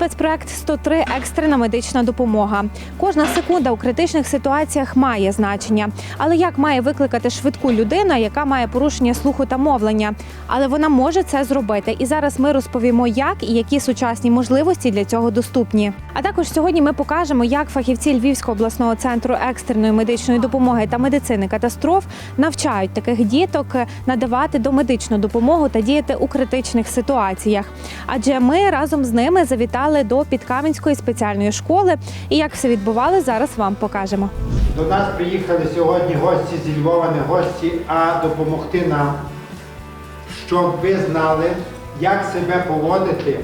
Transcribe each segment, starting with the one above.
спецпроект 103 екстрена медична допомога. Кожна секунда у критичних ситуаціях має значення. Але як має викликати швидку людина, яка має порушення слуху та мовлення? Але вона може це зробити. І зараз ми розповімо, як і які сучасні можливості для цього доступні. А також сьогодні ми покажемо, як фахівці Львівського обласного центру екстреної медичної допомоги та медицини катастроф навчають таких діток надавати домедичну допомогу та діяти у критичних ситуаціях. Адже ми разом з ними завітали до Підкам'янської спеціальної школи. І як все відбувалося, зараз вам покажемо. До нас приїхали сьогодні гості зі Львова, не гості, а допомогти нам, щоб ви знали, як себе поводити,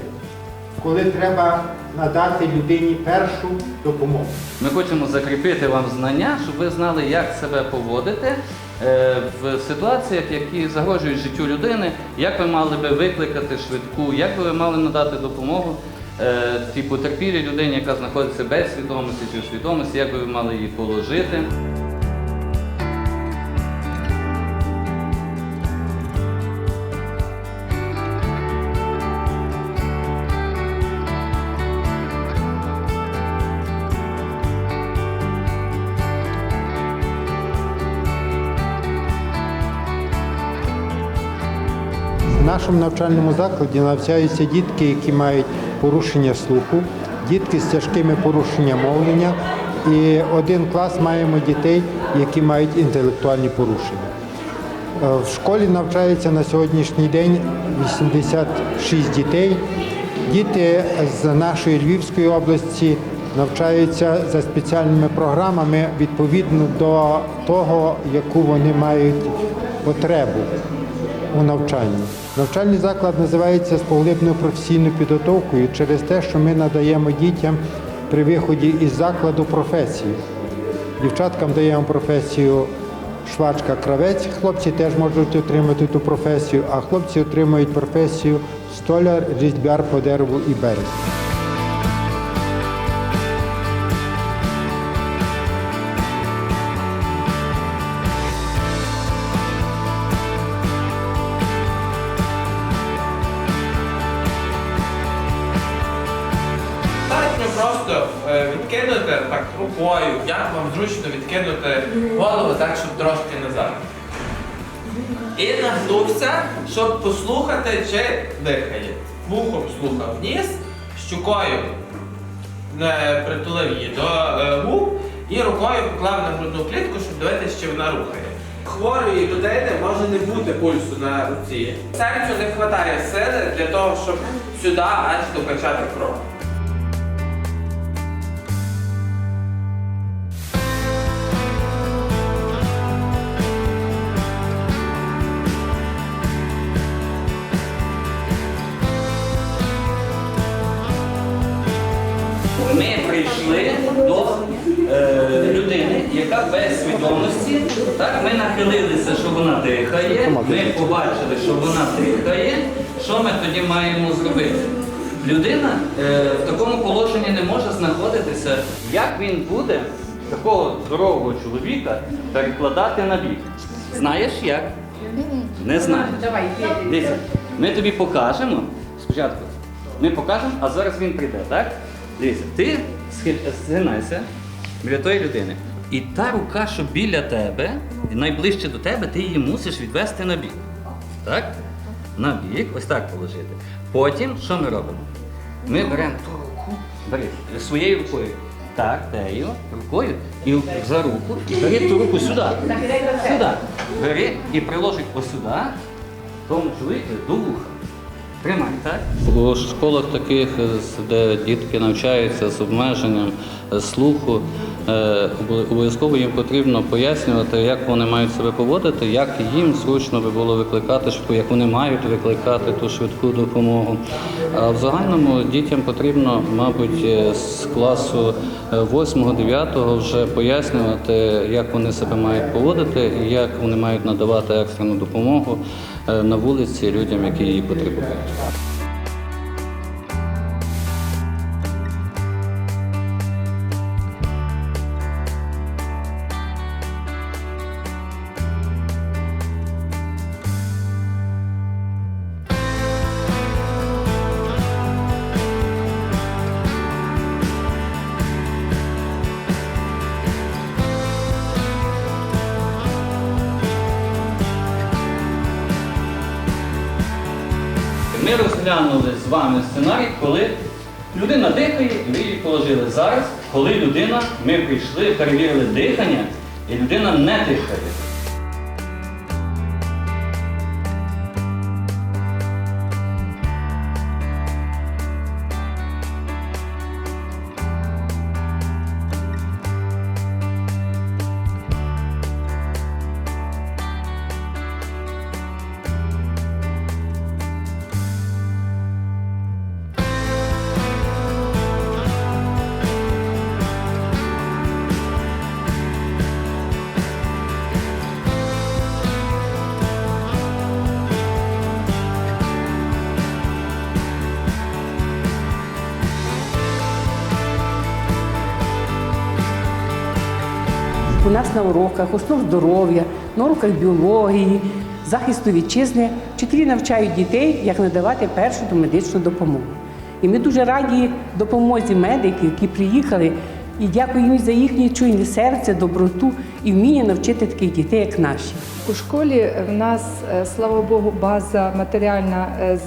коли треба надати людині першу допомогу. Ми хочемо закріпити вам знання, щоб ви знали, як себе поводити е, в ситуаціях, які загрожують життю людини, як ви мали би викликати швидку, як би ви мали надати допомогу е, терпілі потерпілій людині, яка знаходиться без свідомості чи в свідомості, як би ви мали її положити. Нашому навчальному закладі навчаються дітки, які мають порушення слуху, дітки з тяжкими порушеннями мовлення. І один клас маємо дітей, які мають інтелектуальні порушення. Е, В школі навчається на сьогоднішній день 86 дітей. Діти з нашої Львівської області навчаються за спеціальними програмами відповідно до того, яку вони мають потребу у навчанні. Навчальний заклад називається з поглибною професійною підготовкою через те, що ми надаємо дітям при виході із закладу професію. Дівчаткам даємо професію швачка-кравець, хлопці теж можуть отримати ту професію, а хлопці отримують професію столяр, різьбяр по дереву і березі. Відкинути так рукою, як вам зручно відкинути голову так, щоб трошки назад. І нагнувся, щоб послухати, чи дихає. Вухом слухав ніс, щукою е, притулив її до е, губ і рукою поклав на грудну клітку, щоб дивитися, чи вона рухає. Хворої людини може не бути пульсу на руці. Серцю не вистачає сили для того, щоб сюди аж докачати кров. Прийшли до е, людини, яка без свідомості. Так, ми нахилилися, що вона дихає. Ми побачили, що вона дихає. Що ми тоді маємо зробити? Людина е, в такому положенні не може знаходитися. Як він буде такого здорового чоловіка перекладати на бік? Знаєш як? Не знаю. Дивіться, ми тобі покажемо спочатку. Ми покажемо, а зараз він прийде, так? Дивіться, ти згинайся біля тої людини. І та рука, що біля тебе, найближче до тебе, ти її мусиш відвести на бік. Так? На бік, ось так положити. Потім що ми робимо? Ми беремо ту руку, бери своєю рукою. Так, тею, рукою і за руку, і бери ту руку сюди. Сюди. Бери і приложить ось сюди, тому чоловіку до вуха. Тримай, так? У школах таких, де дітки навчаються з обмеженням слуху, е, обов'язково їм потрібно пояснювати, як вони мають себе поводити, як їм зручно би було викликати швидку, як вони мають викликати ту швидку допомогу. А в загальному дітям потрібно, мабуть, е, з класу 8-9 вже пояснювати, як вони себе мають поводити як вони мають надавати екстрену допомогу е, на вулиці людям, які її потребують. Ми розглянули з вами сценарій, коли людина дихає і ви її положили. Зараз, коли людина, ми прийшли, перевірили дихання, і людина не дихає. У нас на уроках основ здоров'я, на уроках біології, захисту вітчизни вчителі навчають дітей, як надавати першу медичну допомогу. І ми дуже раді допомозі медиків, які приїхали, і дякую їм за їхнє чуйне серце, доброту і вміння навчити таких дітей, як наші. У школі в нас, е, слава Богу, база матеріальна е,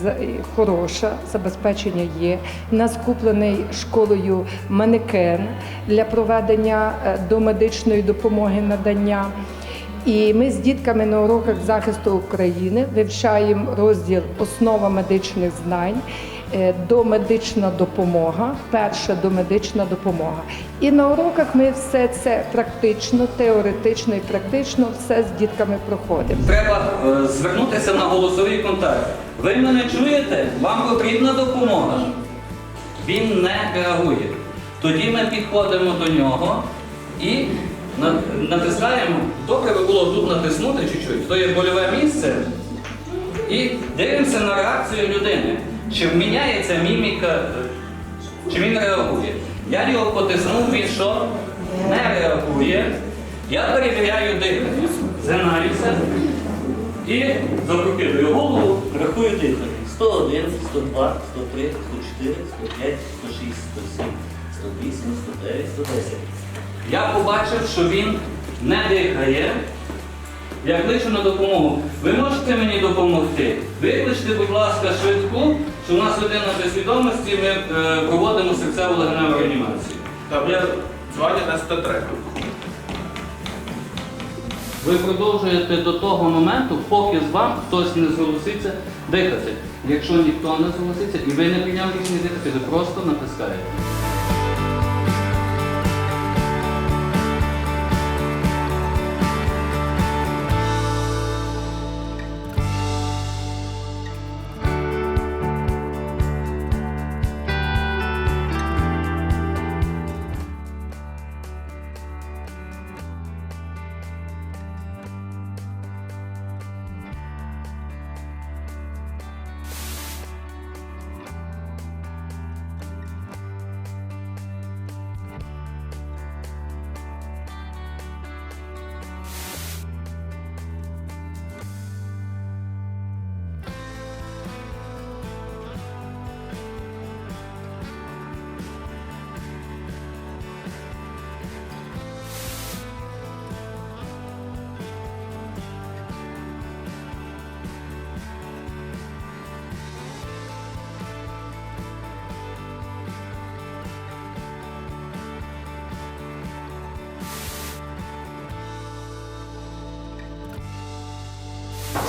хороша, забезпечення є. У нас куплений школою манекен для проведення е, домедичної допомоги надання. І ми з дітками на уроках захисту України вивчаємо розділ Основа медичних знань. Е, Домедична допомога, перша домедична допомога. І на уроках ми все це практично, теоретично і практично все з дітками проходимо. Треба е, звернутися на голосовий контакт. Ви мене чуєте? Вам потрібна допомога. Він не реагує. Тоді ми підходимо до нього і натискаємо. Добре би було тут натиснути чуть-чуть, то є больове місце. І дивимося на реакцію людини. Чи вміняється міміка, чи він реагує. Я його потиснув, він що? Не реагує. Я перевіряю дихання. Згинаюся і запрокидую голову, рахую дихання. 101, 102, 103, 104, 105, 106, 107, 108, 109, 110. Я побачив, що він не дихає. Я кличу на допомогу. Ви можете мені допомогти? Викличте, будь ласка, швидку, що у нас людина без свідомості, ми е, проводимо серцеву легеневу реанімацію. Добре, звання на 103. Ви продовжуєте до того моменту, поки з вам хтось не зголоситься дихати. Якщо ніхто не зголоситься і ви не прийняли рішення дихати, ви просто натискаєте.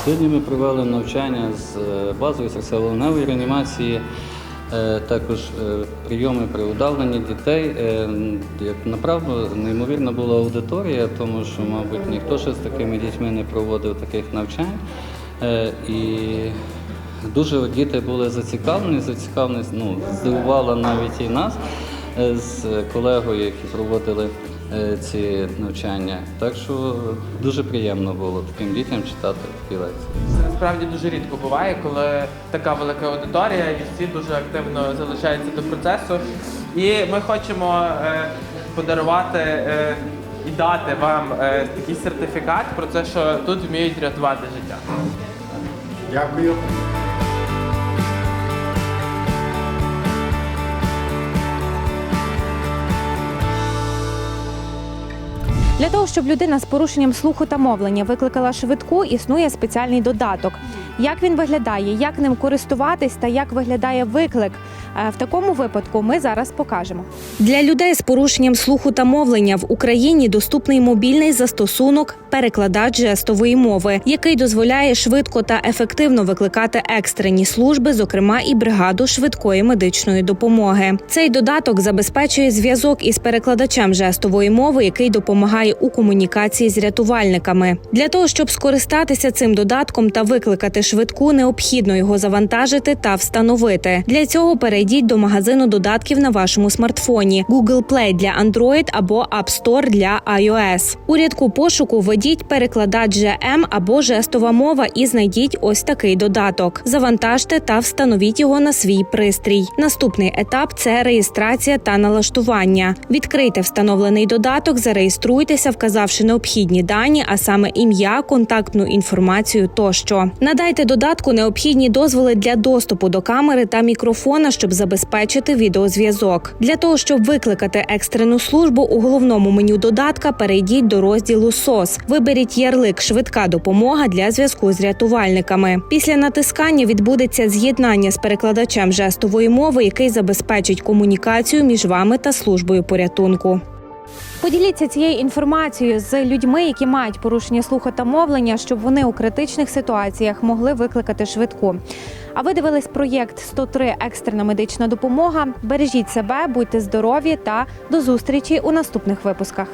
Сьогодні ми провели навчання з е, базової серцево-легеневої реанімації, е, також е, прийоми при удавленні дітей. Як направду неймовірна була аудиторія, тому що, мабуть, ніхто ще з такими дітьми не проводив таких навчань. І дуже діти були зацікавлені, зацікавленість ну, здивувала навіть і нас з колегою, які проводили ці навчання. Так що дуже приємно було таким дітям читати такі лекції. Це насправді дуже рідко буває, коли така велика аудиторія і всі дуже активно залишаються до процесу. І ми хочемо е, подарувати е, і дати вам е, такий сертифікат про те, що тут вміють рятувати життя. Дякую. Для того, щоб людина з порушенням слуху та мовлення викликала швидку, існує спеціальний додаток. Як він виглядає, як ним користуватись та як виглядає виклик. Е, В такому випадку ми зараз покажемо. Для людей з порушенням слуху та мовлення в Україні доступний мобільний застосунок перекладач жестової мови, який дозволяє швидко та ефективно викликати екстрені служби, зокрема і бригаду швидкої медичної допомоги. Цей додаток забезпечує зв'язок із перекладачем жестової мови, який допомагає у комунікації з рятувальниками. Для того щоб скористатися цим додатком та викликати швидку, необхідно його завантажити та встановити. Для цього перейдіть до магазину додатків на вашому смартфоні Google Play для Android або App Store для iOS. У рядку пошуку введіть перекладач GM або жестова мова і знайдіть ось такий додаток. Завантажте та встановіть його на свій пристрій. Наступний етап це реєстрація та налаштування. Відкрийте встановлений додаток, зареєструйтеся, вказавши необхідні дані, а саме ім'я, контактну інформацію тощо. Надайте додатку необхідні дозволи для доступу до камери та мікрофона, щоб забезпечити відеозв'язок. Для того щоб викликати екстрену службу у головному меню додатка, перейдіть до розділу СОС. Виберіть ярлик Швидка допомога для зв'язку з рятувальниками. Після натискання відбудеться з'єднання з перекладачем жестової мови, який забезпечить комунікацію між вами та службою порятунку. Поділіться цією інформацією з людьми, які мають порушення слуху та мовлення, щоб вони у критичних ситуаціях могли викликати швидку. А ви дивились проєкт 103 екстрена медична допомога. Бережіть себе, будьте здорові та до зустрічі у наступних випусках.